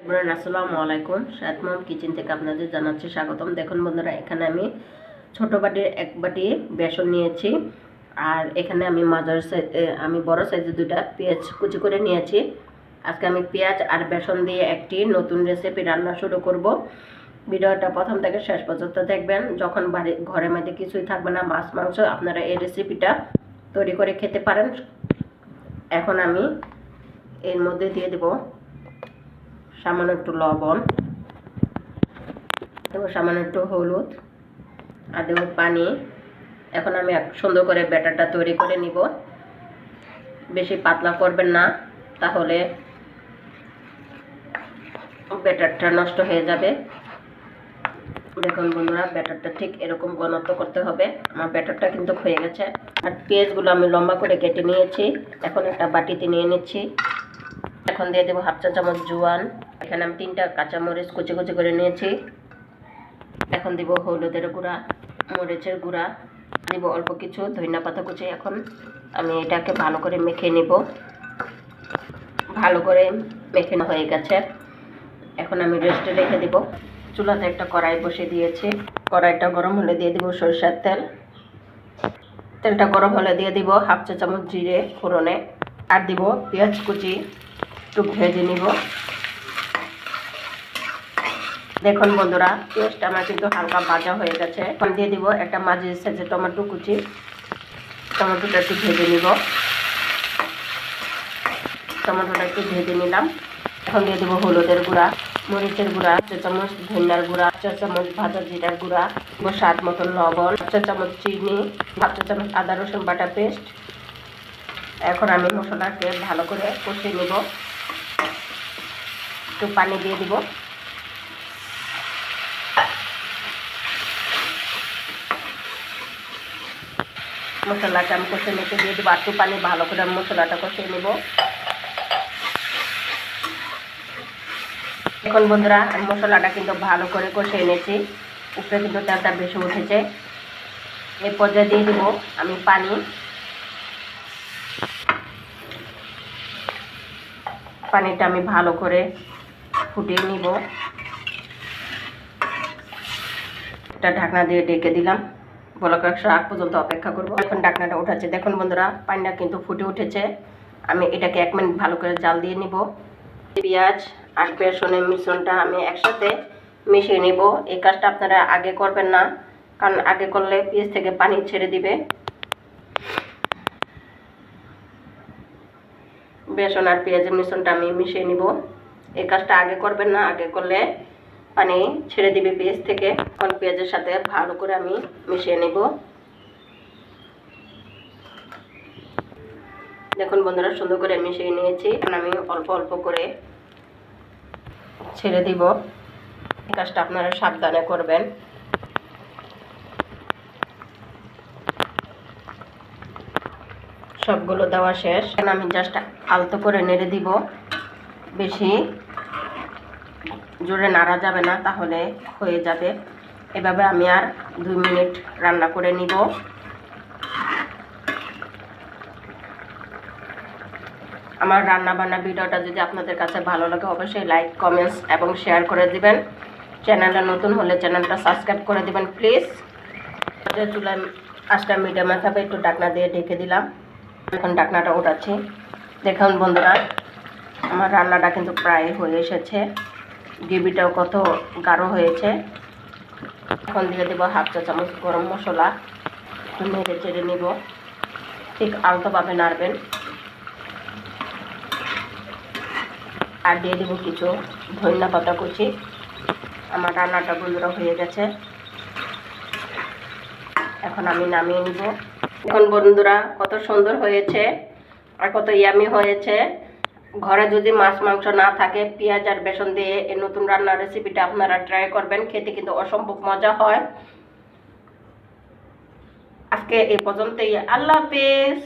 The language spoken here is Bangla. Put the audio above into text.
বন্ধুরা আসসালামু আলাইকুম। সাতমম কিচেন থেকে আপনাদের জানাচ্ছি স্বাগতম। দেখুন বন্ধুরা, এখানে আমি ছোট বাটির এক বাটি বেসন নিয়েছি আর এখানে আমি মাজার সাইজ আমি বড় সাইজের দুইটা পেঁয়াজ কুচি করে নিয়েছি। আজকে আমি পেঁয়াজ আর বেসন দিয়ে একটি নতুন রেসিপি রান্না শুরু করব। ভিডিওটা প্রথম থেকে শেষ পর্যন্ত দেখবেন। যখন বাড়ি, ঘরের মধ্যে কিছুই থাকবে না, মাছ, মাংস, আপনারা এই রেসিপিটা তৈরি করে খেতে পারেন। এখন আমি এর মধ্যে দিয়ে দেবো সামান্য একটু লবণ, দেবো সামান্য একটু হলুদ, আর দেবো পানি। এখন আমি সুন্দর করে ব্যাটারটা তৈরি করে নিব। বেশি পাতলা করবেন না, তাহলে ব্যাটারটা নষ্ট হয়ে যাবে। দেখুন বন্ধুরা, ব্যাটারটা ঠিক এরকম ঘনত্ব করতে হবে। আমার ব্যাটারটা কিন্তু হয়ে গেছে। আর পেঁয়াজগুলো আমি লম্বা করে কেটে নিয়েছি। এখন একটা বাটিতে নিয়ে নিচ্ছি। এখন দিয়ে দেবো হাফ চা চামচ জোয়ান। এখানে আমি তিনটা কাঁচামরিচ কুচি কুচি করে নিয়েছি। এখন দিব হলুদের গুঁড়া, মরিচের গুঁড়া, দিব অল্প কিছু ধনিয়া পাতা কুচি এখন। আমি এটাকে ভালো করে মেখে নিব। ভালো করে মেখে হয়ে গেছে। এখন আমি রেস্টে রেখে দিব। চুলাতে একটা কড়াই বসে দিয়েছি। কড়াইটা গরম হলে দিয়ে দিব সরষের তেল। তেলটা গরম হলে দিয়ে দিব হাফ চা চামচ জিরে ফোড়নে। আর দিব পেঁয়াজ কুচি। একটু ভেজে নিব। দেখুন বন্ধুরা, পেঁয়াজটা আমার কিন্তু হালকা ভাজা হয়ে গেছে। এখন দিয়ে দিব একটা মাঝে সাইজের টমেটো কুচি। টমেটোটা একটু ভেজে নিব। টমেটোটা একটু ভেজে নিলাম। এখন দিয়ে দেবো হলুদের গুঁড়া, মরিচের গুঁড়া চা চামচ ধনিয়ার গুঁড়া চা চামচ ভাজা জিরার গুঁড়া স্বাদ মতন লবণ চা চামচ চিনি, হাফ চা চামচ আদা রসুন বাটা পেস্ট। এখন আমি মশলাকে ভালো করে কষিয়ে নেব। একটু পানি দিয়ে দিব। মশলাটা আমি কষে নিতে দিয়ে দেবো একটু পানি ভালো করে আমি মশলাটা কষিয়ে নেব। এখন বন্ধুরা, আমি মশলাটা কিন্তু ভালো করে কষিয়ে এনেছি উপরে কিন্তু তেলটা বেশি উঠেছে। এই পর্যায়ে দিয়ে দেবো আমি পানি। পানিটা আমি ভালো করে ফুটিয়ে নিব। একটা ঢাকনা দিয়ে ডেকে দিলাম। বলক একশো আগ পর্যন্ত অপেক্ষা করব। এখন ঢাকনাটা উঠাচ্ছে। দেখুন বন্ধুরা, পানিটা কিন্তু ফুটে উঠেছে। আমি এটাকে এক মিনিট ভালো করে জাল দিয়ে নিব। পেঁয়াজ আর বেসনের মিশ্রণটা আমি একসাথে মিশিয়ে নিব। এই কাজটা আপনারা আগে করবেন না, কারণ আগে করলে পেঁয়াজ থেকে পানি ছেড়ে দিবে। বেসন আর পেঁয়াজের মিশ্রণটা আমি মিশিয়ে নিব। এই কাজটা আগে করবেন না, আগে করলে পানি ছেড়ে দিবে পেঁয়াজ থেকে। এখন পেঁয়াজের সাথে ভালো করে আমি মিশিয়ে নিব। দেখুন বন্ধুরা, সুন্দর করে মিশিয়ে নিয়েছি। এখন আমি অল্প অল্প করে ছেড়ে দিব। কাজটা আপনারা সাবধানে করবেন। সবগুলো দেওয়া শেষ। আমি জাস্ট আলতো করে নেড়ে দিব। বেশি জোরে নাড়া যাবে না, তাহলে হয়ে যাবে। এভাবে আমি আর দুই মিনিট রান্না করে নিব। আমার রান্না বান্না ভিডিওটা যদি আপনাদের কাছে ভালো লাগে, অবশ্যই লাইক কমেন্টস এবং শেয়ার করে দিবেন। চ্যানেলটা নতুন হলে চ্যানেলটা সাবস্ক্রাইব করে দিবেন প্লিজ চুলায় পাঁচটা মিডিয়ামে থাকবে একটু ডাকনা দিয়ে ঢেকে দিলাম। এখন ডাকনাটা উঠাচ্ছি দেখুন বন্ধুরা, আমার রান্নাটা কিন্তু প্রায় হয়ে এসেছে। গ্রেভিটাও কত গাঢ় হয়েছে। এখন দিয়ে দেবো হাফ চা চামচ গরম মশলা। নেড়ে চেড়ে নিব। ঠিক আলতোভাবে নাড়বেন। আর দিয়ে দেবো কিছু ধনিয়া পাতা কুচি। আমার রান্নাটা বন্ধুরা হয়ে গেছে। এখন আমি নামিয়ে নিব। এখন বন্ধুরা, কত সুন্দর হয়েছে আর কত ইয়ামি হয়েছে। ঘরে যদি মাছ, মাংস না থাকে, পেঁয়াজ আর বেসন দিয়ে এই নতুন রান্নার রেসিপিটা আপনারা ট্রাই করবেন, খেতে কিন্তু অসম্ভব মজা হয়। আজকে এই পর্যন্তই। আল্লাহ হাফেজ।